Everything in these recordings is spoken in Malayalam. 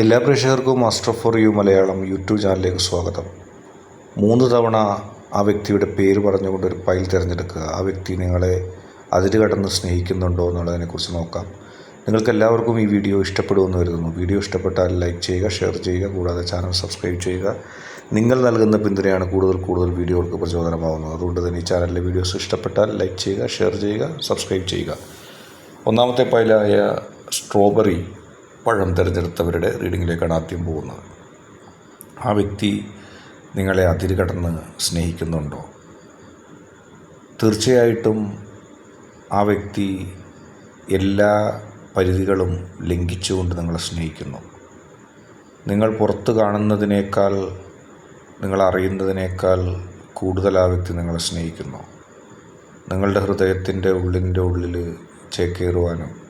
എല്ലാ പ്രേക്ഷകർക്കും master for you Malayalam YouTube ചാനലിലേക്ക് സ്വാഗതം. മൂന്ന് തവണ ആ വ്യക്തിയുടെ പേര് പറഞ്ഞുകൊണ്ട് ഒരു ഫയൽ തിരഞ്ഞെടുക്കുക. ആ വ്യക്തി നിങ്ങളെ അതിര് കടന്ന് സ്നേഹിക്കുന്നുണ്ടോ എന്നുള്ളതിനെക്കുറിച്ച് നോക്കാം. നിങ്ങൾക്ക് എല്ലാവർക്കും ഈ വീഡിയോ ഇഷ്ടപ്പെടുമെന്ന് കരുതുന്നു. വീഡിയോ ഇഷ്ടപ്പെട്ടാൽ ലൈക്ക് ചെയ്യുക ഷെയർ ചെയ്യുക കൂടാതെ ചാനൽ സബ്സ്ക്രൈബ് ചെയ്യുക. നിങ്ങൾ നൽകുന്ന പിന്തുണയാണ് കൂടുതൽ കൂടുതൽ വീഡിയോകൾക്ക് പ്രചോദനമാവുന്നത്. അതുകൊണ്ട് തന്നെ ഈ ചാനലിലെ വീഡിയോസ് ഇഷ്ടപ്പെട്ടാൽ ലൈക്ക് ചെയ്യുക ഷെയർ ചെയ്യുക സബ്സ്ക്രൈബ് ചെയ്യുക. ഒന്നാമത്തെ ഫയലായ സ്ട്രോബെറി പഴം തിരഞ്ഞെടുത്തവരുടെ റീഡിങ്ങിലേക്കാണ് ആദ്യം പോകുന്നത്. ആ വ്യക്തി നിങ്ങളെ അതിരുകടന്ന് സ്നേഹിക്കുന്നുണ്ടോ? തീർച്ചയായിട്ടും ആ വ്യക്തി എല്ലാ പരിധികളും ലംഘിച്ചുകൊണ്ട് നിങ്ങളെ സ്നേഹിക്കുന്നു. നിങ്ങൾ പുറത്ത് കാണുന്നതിനേക്കാൾ നിങ്ങൾ അറിയുന്നതിനേക്കാൾ കൂടുതൽ ആ വ്യക്തി നിങ്ങളെ സ്നേഹിക്കുന്നു. നിങ്ങളുടെ ഹൃദയത്തിന്റെ ഉള്ളിന്റെ ഉള്ളിൽ ചേക്കേറുവാനും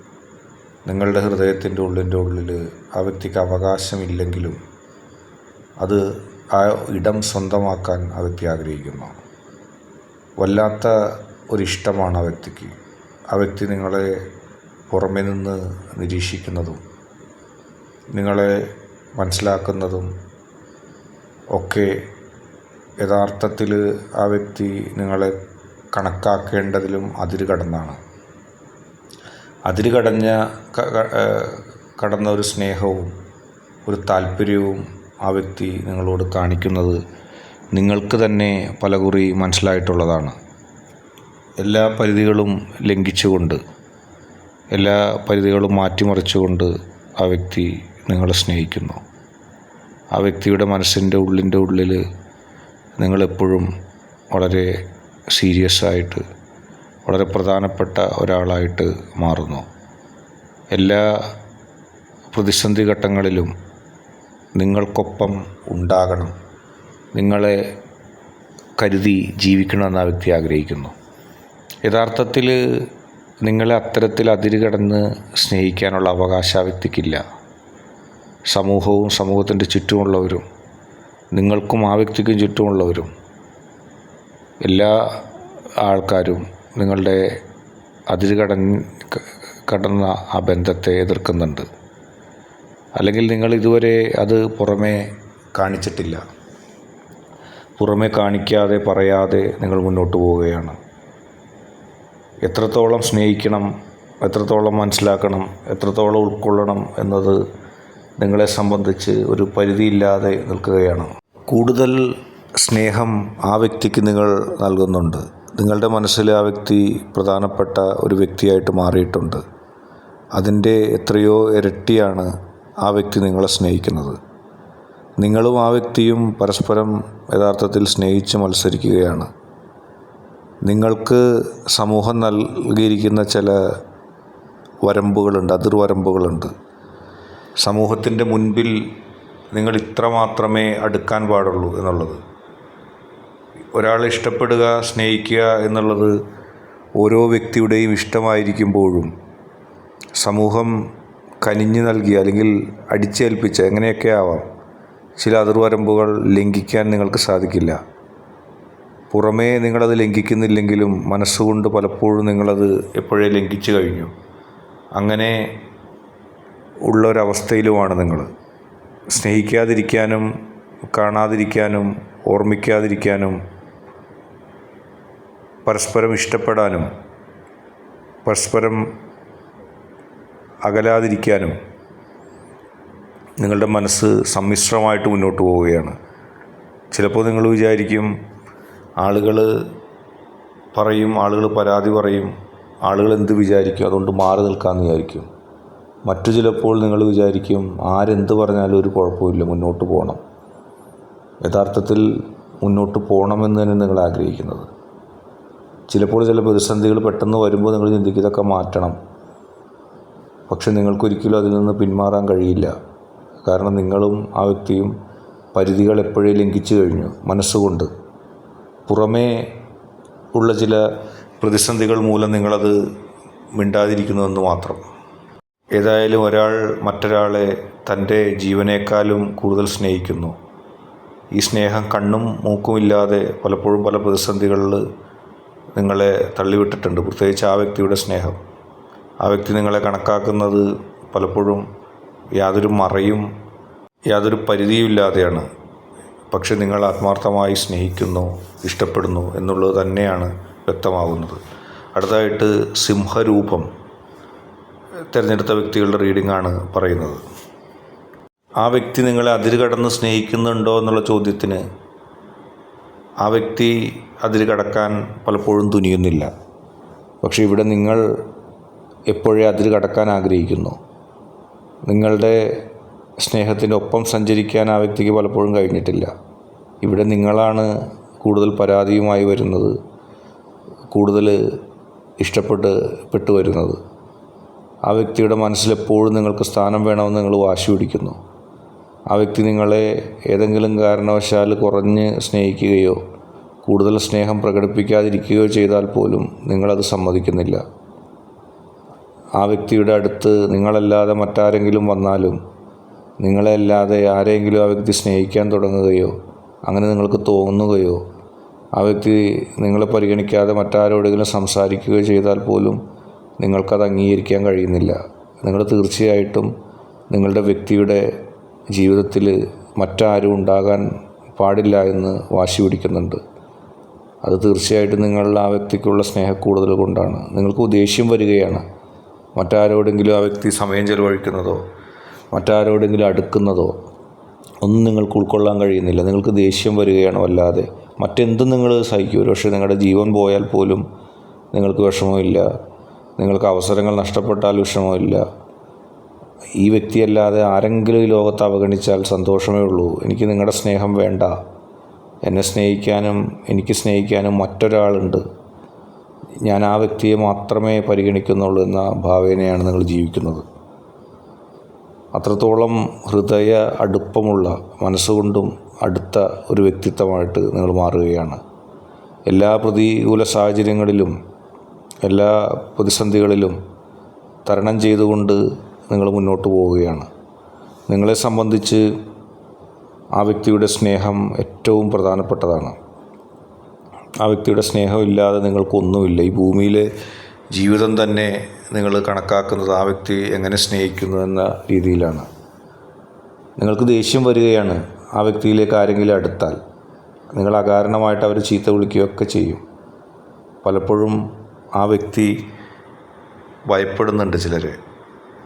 നിങ്ങളുടെ ഹൃദയത്തിന്റെ ഉള്ളിന്റെ ഉള്ളിൽ ആ വ്യക്തിക്ക് അവകാശമില്ലെങ്കിലും അത് ആ ഇടം സ്വന്തമാക്കാൻ ആ വ്യക്തി ആഗ്രഹിക്കുന്നു. വല്ലാത്ത ഒരിഷ്ടമാണ് ആ വ്യക്തിക്ക്. ആ വ്യക്തി നിങ്ങളെ പുറമെ നിന്ന് നിരീക്ഷിക്കുന്നതും നിങ്ങളെ മനസ്സിലാക്കുന്നതും ഒക്കെ യഥാർത്ഥത്തിൽ ആ വ്യക്തി നിങ്ങളെ കണക്കാക്കേണ്ടതിലും അതിര് കടന്നാണ് അതിര് കടഞ്ഞ കടന്ന ഒരു സ്നേഹവും ഒരു താല്പര്യവും ആ വ്യക്തി നിങ്ങളോട് കാണിക്കുന്നത് നിങ്ങൾക്ക് തന്നെ പലകുറി മനസ്സിലായിട്ടുള്ളതാണ്. എല്ലാ പരിധികളും ലംഘിച്ചുകൊണ്ട് എല്ലാ പരിധികളും മാറ്റിമറിച്ചുകൊണ്ട് ആ വ്യക്തി നിങ്ങളെ സ്നേഹിക്കുന്നു. ആ വ്യക്തിയുടെ മനസ്സിന്റെ ഉള്ളിന്റെ ഉള്ളിൽ നിങ്ങളെപ്പോഴും വളരെ സീരിയസ് ആയിട്ട് വളരെ പ്രധാനപ്പെട്ട ഒരാളായിട്ട് മാറുന്നു. എല്ലാ പ്രതിസന്ധി ഘട്ടങ്ങളിലും നിങ്ങൾക്കൊപ്പം ഉണ്ടാകണം. നിങ്ങളെ കരുതി ജീവിക്കണമെന്ന് ആ വ്യക്തി ആഗ്രഹിക്കുന്നു. യഥാർത്ഥത്തിൽ നിങ്ങളെ അത്തരത്തിൽ അതിരുകടന്ന് സ്നേഹിക്കാനുള്ള അവകാശം ആ വ്യക്തിക്കില്ല. സമൂഹവും സമൂഹത്തിന്റെ ചുറ്റുമുള്ളവരും നിങ്ങൾക്കും ആ വ്യക്തിക്കും ചുറ്റുമുള്ളവരും എല്ലാ ആൾക്കാരും നിങ്ങളുടെ അതിര് കടന്ന് കടന്ന ആ ബന്ധത്തെ എതിർക്കുന്നുണ്ട്. അല്ലെങ്കിൽ നിങ്ങൾ ഇതുവരെ അത് പുറമേ കാണിച്ചിട്ടില്ല. പുറമേ കാണിക്കാതെ പറയാതെ നിങ്ങൾ മുന്നോട്ട് പോവുകയാണ്. എത്രത്തോളം സ്നേഹിക്കണം എത്രത്തോളം മനസ്സിലാക്കണം എത്രത്തോളം ഉൾക്കൊള്ളണം എന്നത് നിങ്ങളെ സംബന്ധിച്ച് ഒരു പരിധിയില്ലാതെ നിൽക്കുകയാണ്. കൂടുതൽ സ്നേഹം ആ വ്യക്തിക്ക് നിങ്ങൾ നൽകുന്നുണ്ട്. നിങ്ങളുടെ മനസ്സിൽ ആ വ്യക്തി പ്രധാനപ്പെട്ട ഒരു വ്യക്തിയായിട്ട് മാറിയിട്ടുണ്ട്. അതിന്റെ എത്രയോ ഇരട്ടിയാണ് ആ വ്യക്തി നിങ്ങളെ സ്നേഹിക്കുന്നത്. നിങ്ങളും ആ വ്യക്തിയും പരസ്പരം യഥാർത്ഥത്തിൽ സ്നേഹിച്ച് മത്സരിക്കുകയാണ്. നിങ്ങൾക്ക് സമൂഹം നൽകിയിരിക്കുന്ന ചില വരമ്പുകളുണ്ട് അതിർവരമ്പുകളുണ്ട്. സമൂഹത്തിന്റെ മുൻപിൽ നിങ്ങൾ ഇത്ര മാത്രമേ അടുക്കാൻ പാടുള്ളൂ എന്നുള്ളത്. ഒരാളെ ഇഷ്ടപ്പെടുക സ്നേഹിക്കുക എന്നുള്ളത് ഓരോ വ്യക്തിയുടെയും ഇഷ്ടമായിരിക്കുമ്പോഴും സമൂഹം കനിഞ്ഞു നൽകി അല്ലെങ്കിൽ അടിച്ചേൽപ്പിച്ച എങ്ങനെയൊക്കെ ആവാം ചില അതിർവരമ്പുകൾ ലംഘിക്കാൻ നിങ്ങൾക്ക് സാധിക്കില്ല. പുറമേ നിങ്ങളത് ലംഘിക്കുന്നില്ലെങ്കിലും മനസ്സുകൊണ്ട് പലപ്പോഴും നിങ്ങളത് എപ്പോഴേ ലംഘിച്ചു കഴിഞ്ഞു. അങ്ങനെ ഉള്ള ഉള്ളൊരവസ്ഥയിലുമാണ് നിങ്ങൾ. സ്നേഹിക്കാതിരിക്കാനും കാണാതിരിക്കാനും ഓർമ്മിക്കാതിരിക്കാനും പരസ്പരം ഇഷ്ടപ്പെടാനും പരസ്പരം അകലാതിരിക്കാനും നിങ്ങളുടെ മനസ്സ് സമ്മിശ്രമായിട്ട് മുന്നോട്ട് പോവുകയാണ്. ചിലപ്പോൾ നിങ്ങൾ വിചാരിക്കും ആളുകൾ പറയും ആളുകൾ പരാതി പറയും ആളുകൾ എന്ത് വിചാരിക്കും അതുകൊണ്ട് മാറി നിൽക്കാമെന്ന് വിചാരിക്കും. മറ്റു ചിലപ്പോൾ നിങ്ങൾ വിചാരിക്കും ആരെന്ത് പറഞ്ഞാലും ഒരു കുഴപ്പമില്ല മുന്നോട്ട് പോകണം. യഥാർത്ഥത്തിൽ മുന്നോട്ട് പോകണമെന്ന് തന്നെ നിങ്ങൾ ആഗ്രഹിക്കുന്നത്. ചിലപ്പോൾ ചില പ്രതിസന്ധികൾ പെട്ടെന്ന് വരുമ്പോൾ നിങ്ങൾ ചിന്തിക്കും ഇതൊക്കെ മാറ്റണം. പക്ഷെ നിങ്ങൾക്കൊരിക്കലും അതിൽ നിന്ന് പിന്മാറാൻ കഴിയില്ല. കാരണം നിങ്ങളും ആ വ്യക്തിയും പരിധികൾ എപ്പോഴേ ലംഘിച്ചു കഴിഞ്ഞു മനസ്സുകൊണ്ട്. പുറമേ ഉള്ള ചില പ്രതിസന്ധികൾ മൂലം നിങ്ങളത് മിണ്ടാതിരിക്കുന്നുവെന്ന് മാത്രം. ഏതായാലും ഒരാൾ മറ്റൊരാളെ തന്റെ ജീവനേക്കാളും കൂടുതൽ സ്നേഹിക്കുന്നു. ഈ സ്നേഹം കണ്ണും മൂക്കുമില്ലാതെ പലപ്പോഴും പല പ്രതിസന്ധികളിൽ നിങ്ങളെ തള്ളിവിട്ടിട്ടുണ്ട്. പ്രത്യേകിച്ച് ആ വ്യക്തിയുടെ സ്നേഹം. ആ വ്യക്തി നിങ്ങളെ കണക്കാക്കുന്നത് പലപ്പോഴും യാതൊരു മറയും യാതൊരു പരിധിയുമില്ലാതെയാണ്. പക്ഷെ നിങ്ങൾ ആത്മാർത്ഥമായി സ്നേഹിക്കുന്നു ഇഷ്ടപ്പെടുന്നു എന്നുള്ളത് തന്നെയാണ് വ്യക്തമാകുന്നത്. അടുത്തതായിട്ട് സിംഹരൂപം തിരഞ്ഞെടുത്ത വ്യക്തികളുടെ റീഡിംഗ് ആണ് പറയുന്നത്. ആ വ്യക്തി നിങ്ങളെ അതിര് കടന്ന് സ്നേഹിക്കുന്നുണ്ടോ എന്നുള്ള ചോദ്യത്തിന് ആ വ്യക്തി അതിര് കടക്കാൻ പലപ്പോഴും തുനിയുന്നില്ല. പക്ഷേ ഇവിടെ നിങ്ങൾ എപ്പോഴേ അതിൽ കടക്കാൻ ആഗ്രഹിക്കുന്നു? നിങ്ങളുടെ സ്നേഹത്തിന്റെ ഒപ്പം സഞ്ചരിക്കാൻ ആ വ്യക്തിക്ക് പലപ്പോഴും കഴിഞ്ഞിട്ടില്ല. ഇവിടെ നിങ്ങളാണ് കൂടുതൽ പരാതിയുമായി വരുന്നത് കൂടുതൽ ഇഷ്ടപ്പെട്ട് പെട്ടു വരുന്നത്. ആ വ്യക്തിയുടെ മനസ്സിലെപ്പോഴും നിങ്ങൾക്ക് സ്ഥാനം വേണമെന്ന് നിങ്ങൾ വാശി പിടിക്കുന്നു. ആ വ്യക്തി നിങ്ങളെ ഏതെങ്കിലും കാരണവശാൽ കുറഞ്ഞ് സ്നേഹിക്കുകയോ കൂടുതൽ സ്നേഹം പ്രകടിപ്പിക്കാതിരിക്കുകയോ ചെയ്താൽ പോലും നിങ്ങളത് സമ്മതിക്കുന്നില്ല. ആ വ്യക്തിയുടെ അടുത്ത് നിങ്ങളല്ലാതെ മറ്റാരെങ്കിലും വന്നാലും നിങ്ങളെ അല്ലാതെ ആരെങ്കിലും ആ വ്യക്തി സ്നേഹിക്കാൻ തുടങ്ങുകയോ അങ്ങനെ നിങ്ങൾക്ക് തോന്നുകയോ ആ വ്യക്തി നിങ്ങളെ പരിഗണിക്കാതെ മറ്റാരോടെങ്കിലും സംസാരിക്കുകയോ ചെയ്താൽ പോലും നിങ്ങൾക്കത് അംഗീകരിക്കാൻ കഴിയുന്നില്ല. നിങ്ങൾ തീർച്ചയായിട്ടും നിങ്ങളുടെ വ്യക്തിയുടെ ജീവിതത്തിൽ മറ്റാരും ഉണ്ടാകാൻ പാടില്ല എന്ന് വാശി പിടിക്കുന്നുണ്ട്. അത് തീർച്ചയായിട്ടും നിങ്ങൾ ആ വ്യക്തിക്കുള്ള സ്നേഹക്കൂടുതൽ കൊണ്ടാണ്. നിങ്ങൾക്ക് ദേഷ്യം വരികയാണ്. മറ്റാരോടെങ്കിലും ആ വ്യക്തി സമയം ചെലവഴിക്കുന്നതോ മറ്റാരോടെങ്കിലും അടുക്കുന്നതോ ഒന്നും നിങ്ങൾക്ക് ഉൾക്കൊള്ളാൻ കഴിയുന്നില്ല. നിങ്ങൾക്ക് ദേഷ്യം വരികയാണ് വല്ലാതെ. മറ്റെന്തും നിങ്ങൾ സഹിക്കും? പക്ഷേ നിങ്ങളുടെ ജീവൻ പോയാൽ പോലും നിങ്ങൾക്ക് വിഷമമില്ല. നിങ്ങൾക്ക് അവസരങ്ങൾ നഷ്ടപ്പെട്ടാൽ വിഷമമില്ല. ഈ വ്യക്തിയല്ലാതെ ആരെങ്കിലും ഈ ലോകത്ത് അവഗണിച്ചാൽ സന്തോഷമേ ഉള്ളൂ. എനിക്ക് നിങ്ങളുടെ സ്നേഹം വേണ്ട. എന്നെ സ്നേഹിക്കാനും എനിക്ക് സ്നേഹിക്കാനും മറ്റൊരാളുണ്ട്. ഞാൻ ആ വ്യക്തിയെ മാത്രമേ പരിഗണിക്കുന്നുള്ളൂ എന്ന ഭാവേനയാണ് നിങ്ങൾ ജീവിക്കുന്നത്. അത്രത്തോളം ഹൃദയ അടുപ്പമുള്ള മനസ്സുകൊണ്ടും അടുത്ത ഒരു വ്യക്തിത്വമായിട്ട് നിങ്ങൾ മാറുകയാണ്. എല്ലാ പ്രതികൂല സാഹചര്യങ്ങളിലും എല്ലാ പ്രതിസന്ധികളിലും തരണം ചെയ്തുകൊണ്ട് നിങ്ങൾ മുന്നോട്ട് പോവുകയാണ്. നിങ്ങളെ സംബന്ധിച്ച് ആ വ്യക്തിയുടെ സ്നേഹം ഏറ്റവും പ്രധാനപ്പെട്ടതാണ്. ആ വ്യക്തിയുടെ സ്നേഹമില്ലാതെ നിങ്ങൾക്കൊന്നുമില്ല. ഈ ഭൂമിയിൽ ജീവിതം തന്നെ നിങ്ങൾ കണക്കാക്കുന്നത് ആ വ്യക്തി എങ്ങനെ സ്നേഹിക്കുന്നു എന്ന രീതിയിലാണ്. നിങ്ങൾക്ക് ദേഷ്യം വരികയാണ് ആ വ്യക്തിയിലേക്ക് ആരെങ്കിലും അടുത്താൽ. നിങ്ങൾ അകാരണമായിട്ട് അവർ ചീത്ത വിളിക്കുകയൊക്കെ ചെയ്യും. പലപ്പോഴും ആ വ്യക്തി ഭയപ്പെടുന്നുണ്ട് ചിലർ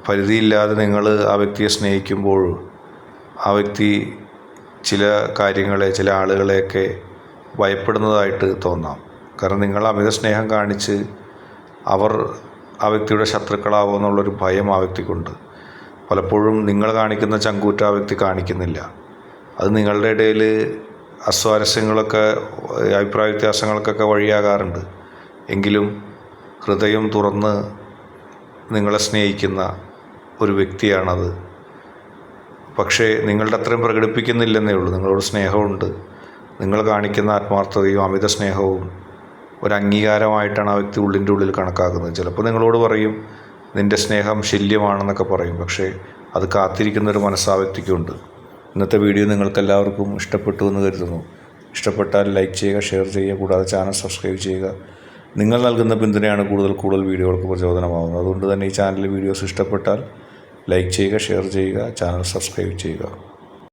പരിധിയില്ലാതെ നിങ്ങൾ ആ വ്യക്തിയെ സ്നേഹിക്കുമ്പോൾ ആ വ്യക്തി ചില കാര്യങ്ങളെ ചില ആളുകളെയൊക്കെ ഭയപ്പെടുന്നതായിട്ട് തോന്നാം. കാരണം നിങ്ങൾ അമിത സ്നേഹം കാണിച്ച് അവർ ആ വ്യക്തിയുടെ ശത്രുക്കളാവുമോ എന്നുള്ളൊരു ഭയം ആ വ്യക്തിക്കുണ്ട്. പലപ്പോഴും നിങ്ങൾ കാണിക്കുന്ന ചങ്കൂറ്റ ആ വ്യക്തി കാണിക്കുന്നില്ല. അത് നിങ്ങളുടെ ഇടയിൽ അസ്വാരസ്യങ്ങളൊക്കെ അഭിപ്രായ വ്യത്യാസങ്ങൾക്കൊക്കെ വഴിയാകാറുണ്ട്. എങ്കിലും ഹൃദയം തുറന്ന് നിങ്ങളെ സ്നേഹിക്കുന്ന ഒരു വ്യക്തിയാണത്. പക്ഷേ നിങ്ങളുടെ അത്രയും പ്രകടിപ്പിക്കുന്നില്ലെന്നേ ഉള്ളൂ. നിങ്ങളോട് സ്നേഹമുണ്ട്. നിങ്ങൾ കാണിക്കുന്ന ആത്മാർത്ഥതയും അമിത സ്നേഹവും ഒരു അംഗീകാരമായിട്ടാണ് ആ വ്യക്തി ഉള്ളിന്റെ ഉള്ളിൽ കണക്കാക്കുന്നത്. ചിലപ്പോൾ നിങ്ങളോട് പറയും നിന്റെ സ്നേഹം ശല്യമാണെന്നൊക്കെ പറയും. പക്ഷേ അത് കാത്തിരിക്കുന്ന ഒരു മനസ്സാ വ്യക്തിക്കുണ്ട്. ഇന്നത്തെ വീഡിയോ നിങ്ങൾക്കെല്ലാവർക്കും ഇഷ്ടപ്പെട്ടു എന്ന് കരുതുന്നു. ഇഷ്ടപ്പെട്ടാൽ ലൈക്ക് ചെയ്യുക ഷെയർ ചെയ്യുക കൂടാതെ ചാനൽ സബ്സ്ക്രൈബ് ചെയ്യുക. നിങ്ങൾ നൽകുന്ന പിന്തുണയാണ് കൂടുതൽ കൂടുതൽ വീഡിയോകൾക്ക് പ്രചോദനമാകുന്നത് അതുകൊണ്ട് തന്നെ ഈ ചാനലിലെ വീഡിയോസ് ഇഷ്ടപ്പെട്ടാൽ ലൈക്ക് ചെയ്യുക ഷെയർ ചെയ്യുക ചാനൽ സബ്സ്ക്രൈബ് ചെയ്യുക.